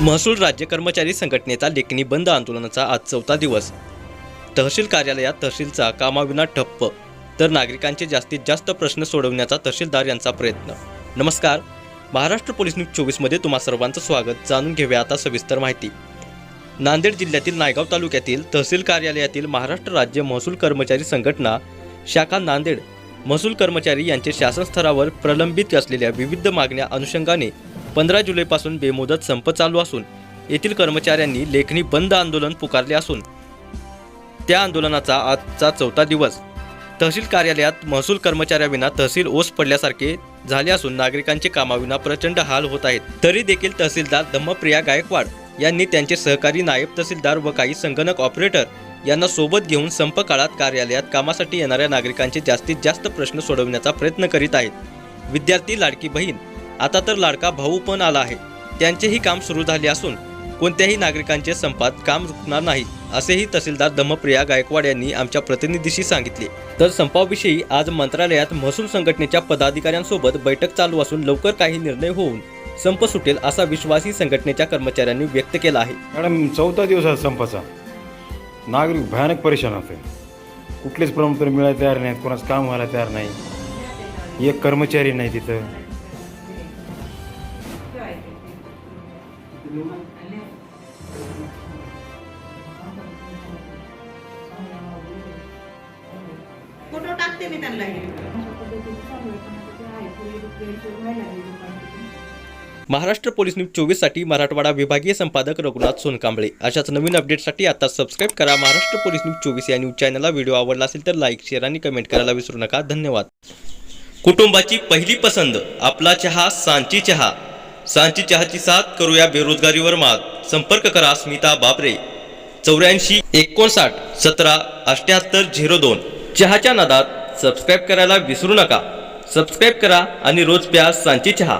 महसूल राज्य कर्मचारी संघटनेचा लेखणी बंद आंदोलनाचा आज चौथा दिवस. तहसील कार्यालयात तहसीलचा कामाविना ठप्प तर नागरिकांचे जास्तीत जास्त प्रश्न सोडवण्याचा तहसीलदार यांचा प्रयत्न. नमस्कार महाराष्ट्र पोलीस न्यूज चोवीसमध्ये तुम्हा सर्वांचं स्वागत. जाणून घेऊया आता सविस्तर माहिती. नांदेड जिल्ह्यातील नायगाव तालुक्यातील तहसील कार्यालयातील महाराष्ट्र राज्य महसूल कर्मचारी संघटना शाखा नांदेड महसूल कर्मचारी यांचे शासन स्तरावर प्रलंबित असलेल्या विविध मागण्या अनुषंगाने पंधरा जुलैपासून बेमुदत संप चालू असून येथील कर्मचाऱ्यांनी लेखणी बंद आंदोलन पुकारले असून त्या आंदोलनाचा आजचा चौथा दिवस. तहसील कार्यालयात महसूल कर्मचाऱ्याविना तहसील ओस पडल्यासारखे झाले असून नागरिकांचे कामाविना प्रचंड हाल होत आहेत. तरी देखील तहसीलदार धम्मप्रिया गायकवाड यांनी त्यांचे सहकारी नायब तहसीलदार व काही संगणक ऑपरेटर यांना सोबत घेऊन संप काळात कार्यालयात कामासाठी येणाऱ्या नागरिकांचे जास्तीत जास्त प्रश्न सोडवण्याचा प्रयत्न करीत आहेत. विद्यार्थी लाडकी बहीण आता तर लाडका भाऊ पण आला आहे. त्यांचेही काम सुरू झाले असून कोणत्याही नागरिकांचे संपात काम रुकणार नाही असेही तहसीलदार धम्मप्रिया गायकवाड यांनी आमच्या प्रतिनिधीशी सांगितले. तर संपाविषयी आज मंत्रालयात महसूल संघटनेच्या पदाधिकाऱ्यांसोबत बैठक चालू असून लवकर काही निर्णय होऊन संप सुटेल असा विश्वासही संघटनेच्या कर्मचाऱ्यांनी व्यक्त केला आहे. मॅडम चौथा दिवस आहे संपाचा. नागरिक भयानक परेशान होते. कुठलेच प्रमाणपत्र मिळायला तयार नाहीत कोणाचं काम व्हायला तयार नाही. एक कर्मचारी नाही तिथं. फोटो टाकते मी त्यांना महाराष्ट्र पोलीस न्यूज चोवीससाठी मराठवाडा विभागीय संपादक रघुनाथ सोनकांबळे. अशाच नवीन अपडेटसाठी आता सबस्क्राईब करा महाराष्ट्र पोलीस न्यूज चोवीस या न्यूज चॅनलला. व्हिडिओ आवडला असेल तर लाईक शेअर आणि कमेंट करायला विसरू नका. धन्यवाद. कुटुंबाची पहिली पसंत आपला चहा सांची चहा. सांची चहाची साथ करूया बेरोजगारीवर मात. संपर्क करा स्मिता बाबरे चौऱ्याऐंशी एकोणसाठ सतरा अठ्याहत्तर झिरो दोन. चहाच्या नादात सबस्क्राईब करायला विसरू नका. सबस्क्राईब करा आणि रोज प्या सांची चहा.